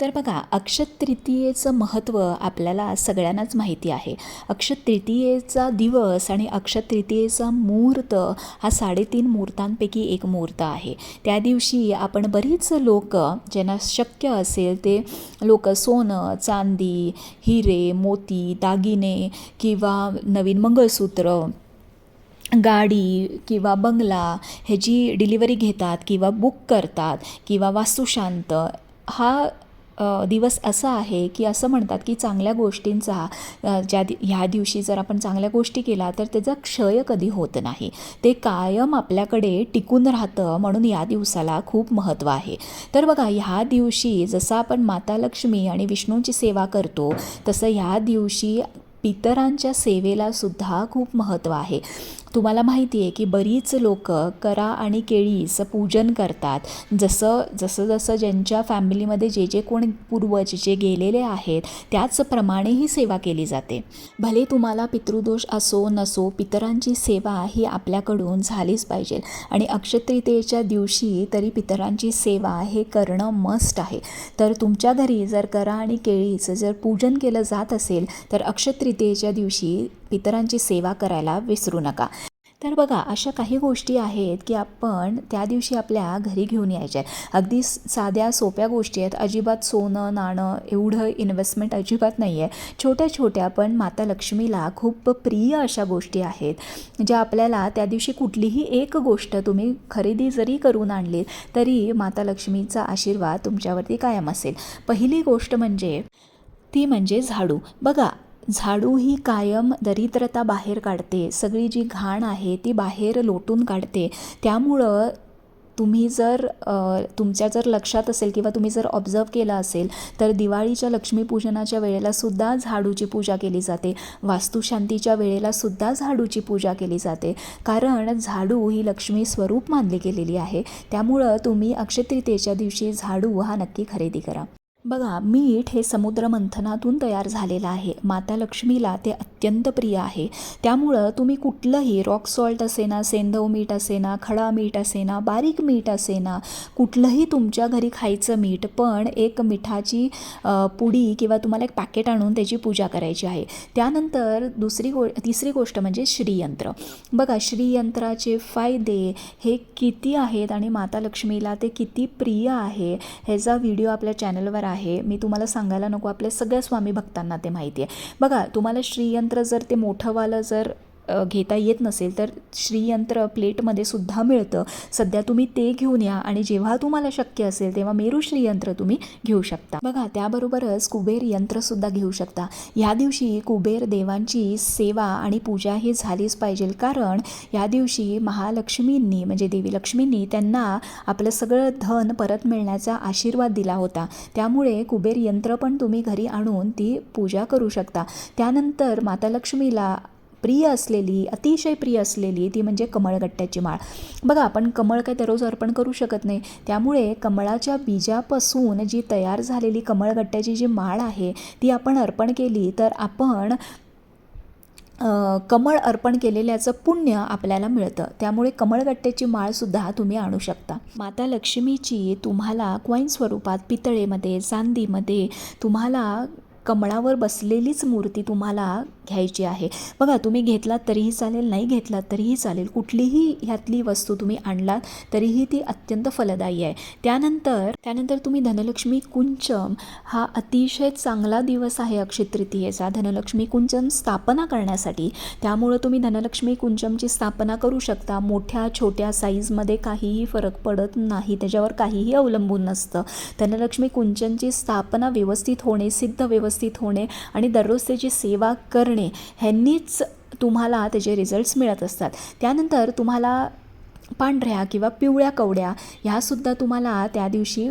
तर बघा अक्षत तृतीयेचं महत्त्व आपल्याला सगळ्यांनाच माहिती आहे. अक्षतृतीयेचा दिवस आणि अक्षतृतीयेचा मुहूर्त हा साडेतीन मुहूर्तांपैकी एक मुहूर्त आहे. त्या दिवशी आपण बरीच लोक ज्यांना शक्य असेल ते लोक सोनं चांदी हिरे मोती दागिने किंवा नवीन मंगळसूत्र गाडी किंवा बंगला ह्याची डिलिव्हरी घेतात किंवा बुक करतात किंवा वास्तुशांत हा दिवस असा आहे की असं म्हणतात की चांगल्या गोष्टींचा ज्या दि ह्या दिवशी जर आपण चांगल्या गोष्टी केला तर त्याचा क्षय कधी होत नाही. ते कायम आपल्याकडे टिकून राहतं म्हणून या दिवसाला खूप महत्त्व आहे. तर बघा ह्या दिवशी जसं आपण माता लक्ष्मी आणि विष्णूंची सेवा करतो तसं ह्या दिवशी पितरांच्या सेवेला सुद्धा खूप महत्त्व आहे. तुम्हाला माहिती आहे की बरीच लोक करा आणि केळीचं पूजन करतात. जसं जसं जसं ज्यांच्या फॅमिलीमध्ये जे जे कोण पूर्वज जे गेलेले आहेत त्याचप्रमाणे ही सेवा केली जाते. भले तुम्हाला पितृदोष असो नसो पितरांची सेवा ही आपल्याकडून झालीच पाहिजे. आणि अक्षतृतीयेच्या दिवशी तरी पितरांची सेवा हे करणं मस्ट आहे. तर तुमच्या घरी जर करा आणि केळीचं जर पूजन केलं जात असेल तर तृतीयेच्या दिवशी पितरांची सेवा करायला विसरू नका. तर बघा अशा काही गोष्टी आहेत की आपण त्या दिवशी आपल्या घरी घेऊन यायच्या आहेत अगदी साध्या सोप्या गोष्टी आहेत. अजिबात सोनं नाणं एवढं इन्व्हेस्टमेंट अजिबात नाही आहे छोट्या छोट्या पण माता लक्ष्मीला खूप प्रिय अशा गोष्टी आहेत ज्या आपल्याला त्या दिवशी कुठलीही एक गोष्ट तुम्ही खरेदी जरी करून आणली तरी माता लक्ष्मीचा आशीर्वाद तुमच्यावरती कायम असेल. पहिली गोष्ट म्हणजे ती म्हणजे झाडू. बघा झाडू ही कायम दरिद्रता बाहेर काढते. सगळी जी घाण आहे ती बाहेर लोटून काढते. त्यामुळं तुम्ही जर तुमच्या जर लक्षात असेल किंवा तुम्ही जर ऑब्झर्व केलं असेल तर दिवाळीच्या लक्ष्मीपूजनाच्या वेळेला सुद्धा झाडूची पूजा केली जाते. वास्तुशांतीच्या वेळेला सुद्धा झाडूची पूजा केली जाते. कारण झाडू ही लक्ष्मी स्वरूप मानली गेलेली आहे. त्यामुळं तुम्ही अक्षतृतीयेच्या दिवशी झाडू हा नक्की खरेदी करा. बघा मीठ हे समुद्र मंथनातून तयार झालेलं आहे. माता लक्ष्मीला ते अत्यंत प्रिय आहे. त्यामुळं तुम्ही कुठलंही रॉक सॉल्ट असेना सेंधव मीठ असेना खडा मीठ असेना बारीक मीठ असेना कुठलंही तुमच्या घरी खायचं मीठ पण एक मिठाची पुडी किंवा तुम्हाला एक पॅकेट आणून त्याची पूजा करायची आहे. त्यानंतर दुसरी गो तिसरी गोष्ट म्हणजे श्रीयंत्र. बघा श्रीयंत्राचे फायदे हे किती आहेत आणि माता लक्ष्मीला ते किती प्रिय आहे ह्याचा व्हिडिओ आपल्या चॅनलवर आहे. आहे. मी तुम्हाला सांगायला नको. आपल्या सगळ्या स्वामी भक्तांना ते माहिती आहे. बघा तुम्हाला श्रीयंत्र जर ते मोठंवालं जर घेता येत नसेल तर श्रीयंत्र प्लेटमध्ये सुद्धा मिळतं. सध्या तुम्ही ते घेऊन या आणि जेव्हा तुम्हाला शक्य असेल तेव्हा मेरू श्रीयंत्र तुम्ही घेऊ शकता. बघा त्याबरोबरच कुबेर यंत्रसुद्धा घेऊ शकता. ह्या दिवशी कुबेर देवांची सेवा आणि पूजा ही झालीच पाहिजे. कारण या दिवशी महालक्ष्मींनी म्हणजे देवी लक्ष्मींनी त्यांना आपलं सगळं धन परत मिळण्याचा आशीर्वाद दिला होता. त्यामुळे कुबेर यंत्र पण तुम्ही घरी आणून ती पूजा करू शकता. त्यानंतर माता लक्ष्मीला प्रिय असलेली अतिशय प्रिय असलेली ती म्हणजे कमळगट्ट्याची माळ. बघा आपण कमळ काय दररोज अर्पण करू शकत नाही. त्यामुळे कमळाच्या बीजापासून जी तयार झालेली कमळगट्ट्याची जी माळ आहे ती आपण अर्पण केली तर आपण कमळ अर्पण केलेल्याचं पुण्य आपल्याला मिळतं. त्यामुळे कमळगट्ट्याची माळसुद्धा तुम्ही आणू शकता. माता लक्ष्मीची तुम्हाला क्वाईन स्वरूपात पितळेमध्ये चांदीमध्ये तुम्हाला कमळावर बसलेलीच मूर्ती तुम्हाला घ्यायची आहे. बघा तुम्ही घेतलात तरीही चालेल नाही घेतलात तरीही चालेल. कुठलीही ह्यातली वस्तू तुम्ही आणलात तरीही ती अत्यंत फलदायी आहे. त्यानंतर त्यानंतर तुम्ही धनलक्ष्मी कुंचम हा अतिशय चांगला दिवस आहे अक्षय तृतीयेचा. धनलक्ष्मी कुंचम स्थापना करण्यासाठी. त्यामुळं तुम्ही धनलक्ष्मी कुंचमची स्थापना करू शकता. मोठ्या छोट्या साईजमध्ये काहीही फरक पडत नाही. त्याच्यावर काहीही अवलंबून नसतं. धनलक्ष्मी कुंचनची स्थापना व्यवस्थित होणे सिद्ध व्यवस्थित होणे आणि दररोज त्याची सेवा करणे ह्यांनीच तुम्हाला त्याचे रिझल्ट्स मिळत असतात. त्यानंतर तुम्हाला पांढऱ्या किंवा पिवळ्या कवड्या ह्यासुद्धा तुम्हाला त्या दिवशी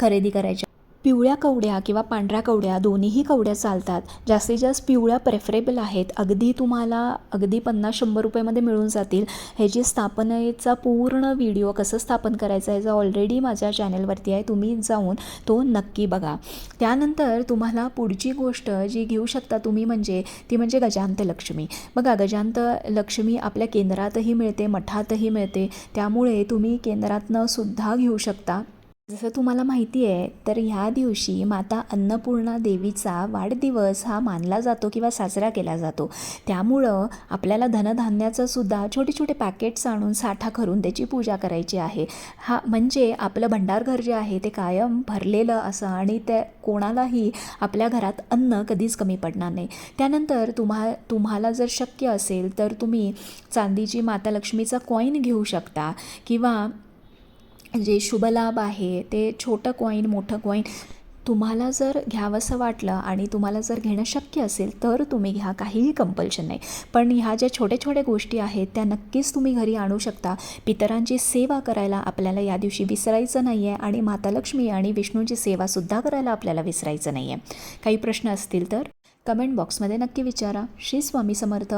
खरेदी करायच्या. पिवळ्या कवड्या किंवा पांढऱ्या कवड्या दोन्हीही कवड्या चालतात. जास्तीत जास्त पिवळ्या प्रेफरेबल आहेत. अगदी तुम्हाला अगदी पन्नास शंभर रुपयामध्ये मिळून जातील. ह्याची स्थापनेचा पूर्ण व्हिडिओ कसं स्थापन करायचं याचा ऑलरेडी माझ्या चॅनलवरती आहे. तुम्ही जाऊन तो नक्की बघा. त्यानंतर तुम्हाला पुढची गोष्ट जी घेऊ शकता तुम्ही म्हणजे ती म्हणजे गजांत लक्ष्मी. बघा गजांत लक्ष्मी आपल्या केंद्रातही मिळते मठातही मिळते. त्यामुळे तुम्ही केंद्रातनं सुद्धा घेऊ शकता. जसं तुम्हाला माहिती आहे तर ह्या दिवशी माता अन्नपूर्णा देवीचा वाढदिवस हा मानला जातो किंवा साजरा केला जातो. त्यामुळं आपल्याला धनधान्याचं सुद्धा छोटे छोटे पॅकेट्स आणून साठा करून त्याची पूजा करायची आहे. हा म्हणजे आपलं भंडारघर जे आहे ते कायम भरलेलं असं आणि त्या कोणालाही आपल्या घरात अन्न कधीच कमी पडणार नाही. त्यानंतर तुम्हा तुम्हाला जर शक्य असेल तर तुम्ही चांदीची माता लक्ष्मीचा कॉईन घेऊ शकता किंवा जे शुभलाभ आहे ते छोटं कॉईन मोठं कॉईन तुम्हाला जर घ्यावंसं वाटलं आणि तुम्हाला जर घेणं शक्य असेल तर तुम्ही घ्या. काहीही कंपल्शन नाही. पण ह्या ज्या छोट्या छोट्या गोष्टी आहेत त्या नक्कीच तुम्ही घरी आणू शकता. पितरांची सेवा करायला आपल्याला या दिवशी विसरायचं नाही आहे आणि माता लक्ष्मी आणि विष्णूची सेवासुद्धा करायला आपल्याला विसरायचं नाही आहे काही प्रश्न असतील तर कमेंट बॉक्समध्ये नक्की विचारा. श्री स्वामी समर्थ.